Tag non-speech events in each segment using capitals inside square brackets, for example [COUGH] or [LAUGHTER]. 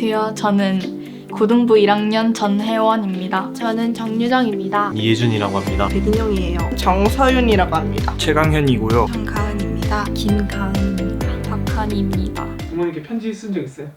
안녕하세요. 저는 고등부 1학년 전혜원입니다. 저는 정유정입니다. 이예준이라고 합니다. 배근영이에요. 정서윤이라고 합니다. 최강현이고요. 정가은입니다. 김가은입니다. 박한입니다. 부모님께 편지 쓴 적 있어요?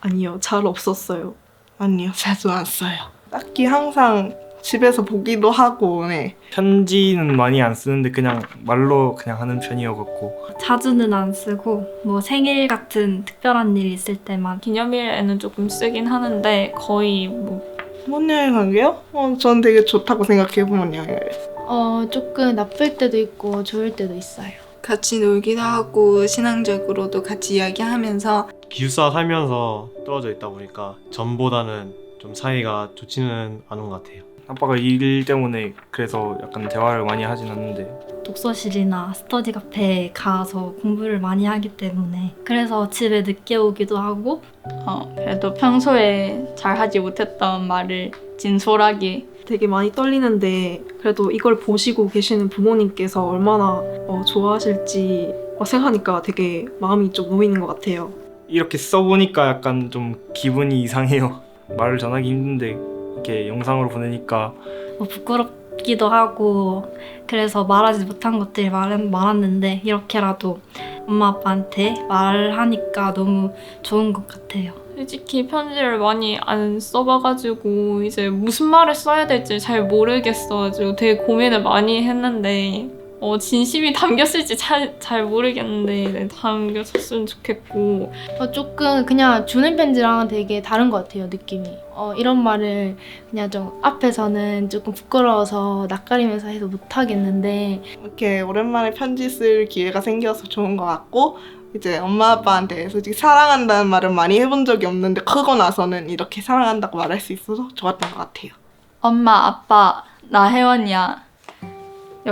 아니요, 잘 없었어요. 아니요, 자주 안 써요. 딱히 항상 집에서 보기도 하고, 네. 편지는 많이 안 쓰는데 그냥 말로 그냥 하는 편이어갖고 자주는 안 쓰고 뭐 생일 같은 특별한 일 있을 때만 기념일에는 조금 쓰긴 하는데 거의 뭐 부모님의 관계요? 어, 전 되게 좋다고 생각해요, 부모님의. 어, 조금 나쁠 때도 있고 좋을 때도 있어요. 같이 놀기도 하고 신앙적으로도 같이 이야기하면서 기숙사 살면서 떨어져 있다 보니까 전보다는 좀 사이가 좋지는 않은 것 같아요. 아빠가 일 때문에 그래서 약간 대화를 많이 하진 않는데 독서실이나 스터디 카페에 가서 공부를 많이 하기 때문에 그래서 집에 늦게 오기도 하고 어, 그래도 평소에 잘 하지 못했던 말을 진솔하게 되게 많이 떨리는데 그래도 이걸 보시고 계시는 부모님께서 얼마나 어, 좋아하실지 어, 생각하니까 되게 마음이 좀 놓이는 것 같아요. 이렇게 써보니까 약간 좀 기분이 이상해요. 말을 전하기 힘든데 이렇게 영상으로 보내니까 뭐 부끄럽기도 하고 그래서 말하지 못한 것들이 많, 많았는데 이렇게라도 엄마 아빠한테 말하니까 너무 좋은 것 같아요. 솔직히 편지를 많이 안 써봐가지고 이제 무슨 말을 써야 될지 잘 모르겠어가지고 되게 고민을 많이 했는데 어, 진심이 담겼을지 잘, 잘 모르겠는데 네, 담겼었으면 좋겠고 어, 조금 그냥 주는 편지랑 되게 다른 것 같아요, 느낌이. 어, 이런 말을 그냥 좀 앞에서는 조금 부끄러워서 낯가리면서 해서 못하겠는데 이렇게 오랜만에 편지 쓸 기회가 생겨서 좋은 것 같고, 이제 엄마 아빠한테 솔직히 사랑한다는 말을 많이 해본 적이 없는데, 크고 나서는 이렇게 사랑한다고 말할 수 있어서 좋았던 것 같아요. 엄마 아빠 나 혜원이야 여-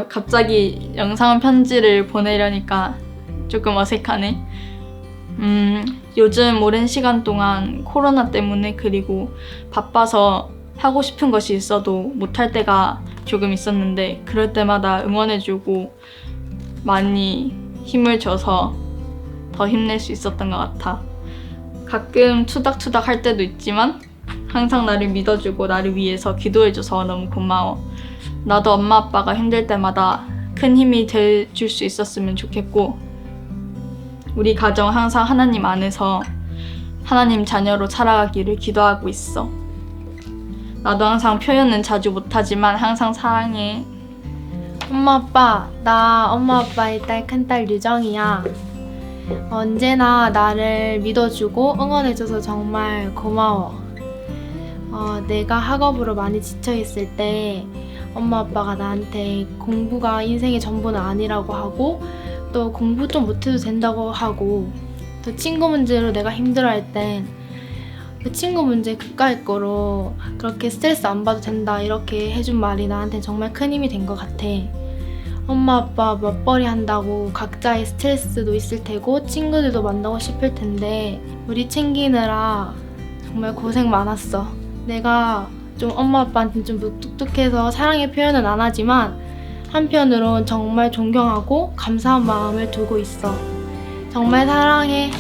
갑자기 영상 편지를 보내려니까 조금 어색하네. 음 요즘 오랜 시간 동안 코로나 때문에 그리고 바빠서 하고 싶은 것이 있어도 못할 때가 조금 있었는데 그럴 때마다 응원해주고 많이 힘을 줘서 더 힘낼 수 있었던 것 같아. 가끔 투닥투닥 할 때도 있지만 항상 나를 믿어주고 나를 위해서 기도해줘서 너무 고마워. 나도 엄마 아빠가 힘들 때마다 큰 힘이 돼줄 수 있었으면 좋겠고 우리 가정 항상 하나님 안에서 하나님 자녀로 살아가기를 기도하고 있어. 나도 항상 표현은 자주 못하지만 항상 사랑해. 엄마 아빠, 나 엄마 아빠의 딸 큰딸 유정이야. 언제나 나를 믿어주고 응원해줘서 정말 고마워. 어, 내가 학업으로 많이 지쳐있을 때 엄마 아빠가 나한테 공부가 인생의 전부는 아니라고 하고 또 공부 좀 못해도 된다고 하고 또 친구 문제로 내가 힘들어할 땐 그 친구 문제 그까이 거로 그렇게 스트레스 안 받아도 된다 이렇게 해준 말이 나한테 정말 큰 힘이 된 것 같아. 엄마 아빠 맞벌이 한다고 각자의 스트레스도 있을 테고 친구들도 만나고 싶을 텐데 우리 챙기느라 정말 고생 많았어. 내가 좀 엄마 아빠한테 좀 무뚝뚝해서 사랑의 표현은 안 하지만 한편으론 정말 존경하고 감사한 마음을 두고 있어. 정말 사랑해.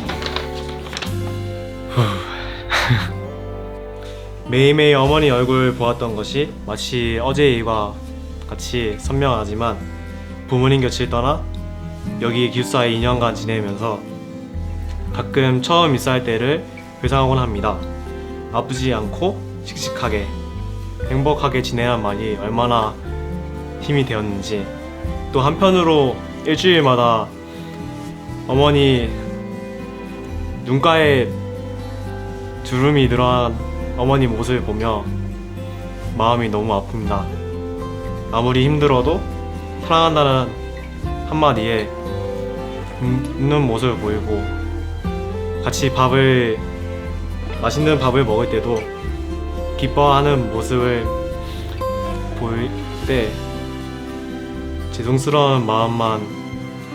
[LAUGHS] 매일매일 어머니 얼굴 보았던 것이 마치 어제의 일과 같이 선명하지만 부모님 곁을 떠나 여기 기숙사에 2년간 지내면서 가끔 처음 입사할 때를 회상하곤 합니다. 아프지 않고 씩씩하게 행복하게 지내란 말이 얼마나 힘이 되었는지 또 한편으로 일주일마다 어머니 눈가에 주름이 늘어난 어머니 모습을 보며 마음이 너무 아픕니다. 아무리 힘들어도 사랑한다는 한마디에 음, 웃는 모습을 보이고 같이 밥을 맛있는 밥을 먹을 때도 기뻐하는 모습을 보일 때 죄송스러운 마음만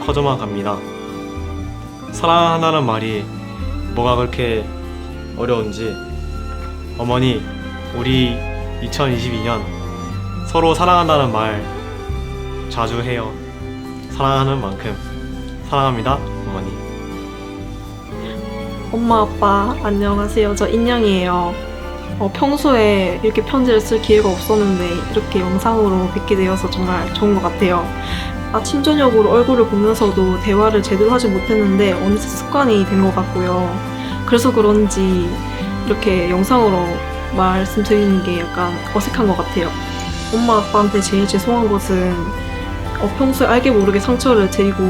커져만 갑니다. 사랑한다는 말이 뭐가 그렇게 어려운지 어머니 우리 2022년 서로 사랑한다는 말 자주 해요. 사랑하는 만큼 사랑합니다 어머니. 엄마 아빠 안녕하세요. 저 인영이에요. 어, 평소에 이렇게 편지를 쓸 기회가 없었는데 이렇게 영상으로 뵙게 되어서 정말 좋은 것 같아요. 아침 저녁으로 얼굴을 보면서도 대화를 제대로 하지 못했는데 어느새 습관이 된 것 같고요. 그래서 그런지 이렇게 영상으로 말씀드리는 게 약간 어색한 것 같아요. 엄마 아빠한테 제일 죄송한 것은 어, 평소에 알게 모르게 상처를 드리고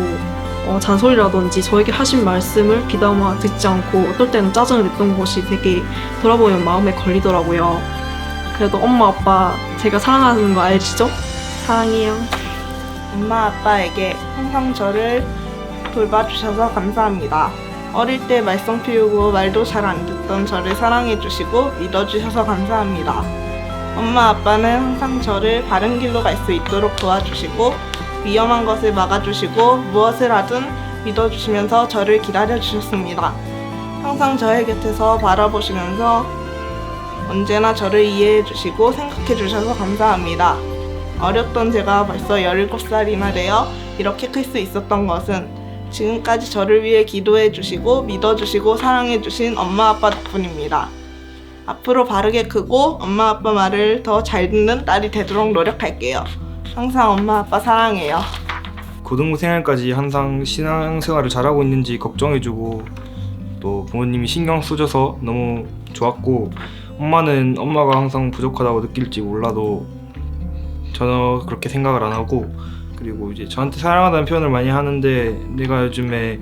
어, 잔소리라든지 저에게 하신 말씀을 귀담아 듣지 않고 어떨 때는 짜증을 냈던 것이 되게 돌아보면 마음에 걸리더라고요. 그래도 엄마 아빠 제가 사랑하는 거 알시죠? 사랑해요. 엄마 아빠에게 항상 저를 돌봐주셔서 감사합니다. 어릴 때 말썽 피우고 말도 잘 안 듣던 저를 사랑해주시고 믿어주셔서 감사합니다. 엄마 아빠는 항상 저를 바른 길로 갈 수 있도록 도와주시고 위험한 것을 막아주시고 무엇을 하든 믿어주시면서 저를 기다려주셨습니다. 항상 저의 곁에서 바라보시면서 언제나 저를 이해해주시고 생각해주셔서 감사합니다. 어렸던 제가 벌써 17살이나 되어 이렇게 클 수 있었던 것은 지금까지 저를 위해 기도해 주시고 믿어 주시고 사랑해 주신 엄마 아빠 덕분입니다. 앞으로 바르게 크고 엄마 아빠 말을 더 잘 듣는 딸이 되도록 노력할게요. 항상 엄마 아빠 사랑해요. 고등부 생활까지 항상 신앙생활을 잘하고 있는지 걱정해주고 또 부모님이 신경 써줘서 너무 좋았고 엄마는 엄마가 항상 부족하다고 느낄지 몰라도 전혀 그렇게 생각을 안 하고 그리고 이제 저한테 사랑한다는 표현을 많이 하는데 내가 요즘에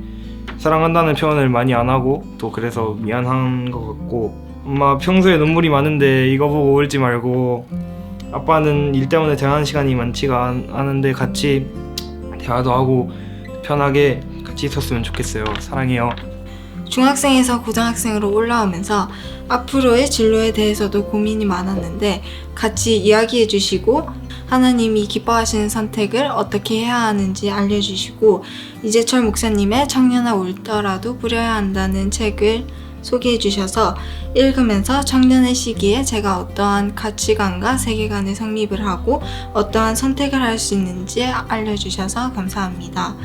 사랑한다는 표현을 많이 안 하고 또 그래서 미안한 것 같고 엄마 평소에 눈물이 많은데 이거 보고 울지 말고 아빠는 일 때문에 대화하는 시간이 많지가 않- 않은데 같이 대화도 하고 편하게 같이 있었으면 좋겠어요. 사랑해요. 중학생에서 고등학생으로 올라오면서 앞으로의 진로에 대해서도 고민이 많았는데 같이 이야기해 주시고 하나님이 기뻐하시는 선택을 어떻게 해야 하는지 알려주시고 이재철 목사님의 청년아 울더라도 부려야 한다는 책을 소개해 주셔서 읽으면서 청년의 시기에 제가 어떠한 가치관과 세계관에 성립을 하고 어떠한 선택을 할 수 있는지 알려주셔서 감사합니다.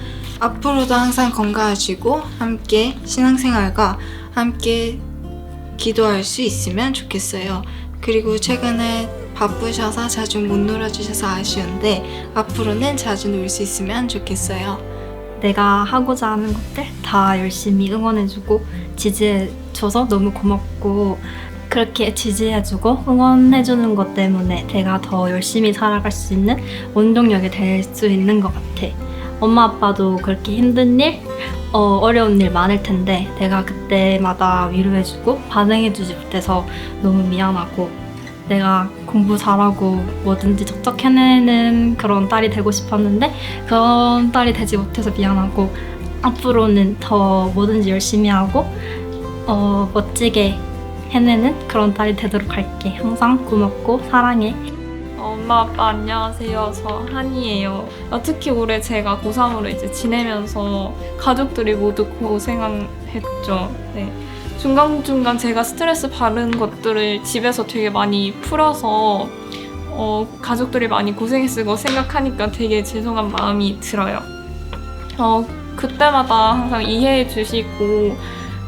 앞으로도 항상 건강하시고 함께 신앙생활과 함께 기도할 수 있으면 좋겠어요. 그리고 최근에 바쁘셔서 자주 못 놀아주셔서 아쉬운데 앞으로는 자주 놀 수 있으면 좋겠어요. 내가 하고자 하는 것들 다 열심히 응원해주고 지지해줘서 너무 고맙고 그렇게 지지해주고 응원해주는 것 때문에 내가 더 열심히 살아갈 수 있는 원동력이 될 수 있는 것 같아. 엄마 아빠도 그렇게 힘든 일, 어, 어려운 일 많을 텐데 내가 그때마다 위로해주고 반응해주지 못해서 너무 미안하고 내가 공부 잘하고 뭐든지 척척 해내는 그런 딸이 되고 싶었는데 그런 딸이 되지 못해서 미안하고 앞으로는 더 뭐든지 열심히 하고 어, 멋지게 해내는 그런 딸이 되도록 할게. 항상 고맙고 사랑해. 어, 엄마 아빠 안녕하세요. 저 한이에요. 어, 특히 올해 제가 고3으로 이제 지내면서 가족들이 모두 고생했죠. 네. 중간중간 제가 스트레스 받은 것들을 집에서 되게 많이 풀어서 어, 가족들이 많이 고생했을 거 생각하니까 되게 죄송한 마음이 들어요. 어, 그때마다 항상 이해해 주시고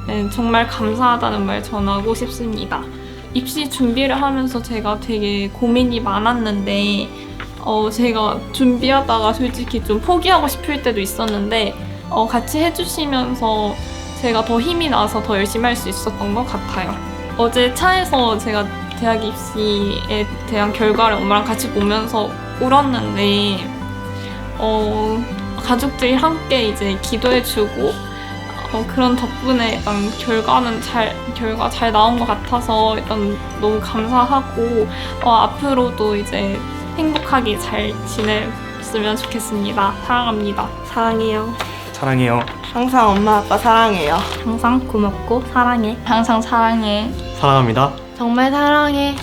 네, 정말 감사하다는 말 전하고 싶습니다. 입시 준비를 하면서 제가 되게 고민이 많았는데 어, 제가 준비하다가 솔직히 좀 포기하고 싶을 때도 있었는데 어, 같이 해주시면서 제가 더 힘이 나서 더 열심히 할 수 있었던 것 같아요. 어제 차에서 제가 대학 입시에 대한 결과를 엄마랑 같이 보면서 울었는데 어, 가족들이 함께 이제 기도해주고 어, 그런 덕분에 일단 결과는 잘 결과 잘 나온 것 같아서 일단 너무 감사하고 어, 앞으로도 이제 행복하게 잘 지냈으면 좋겠습니다. 사랑합니다. 사랑해요. 사랑해요. 항상 엄마 아빠 사랑해요. 항상 고맙고 사랑해. 항상 사랑해. 사랑합니다. 정말 사랑해.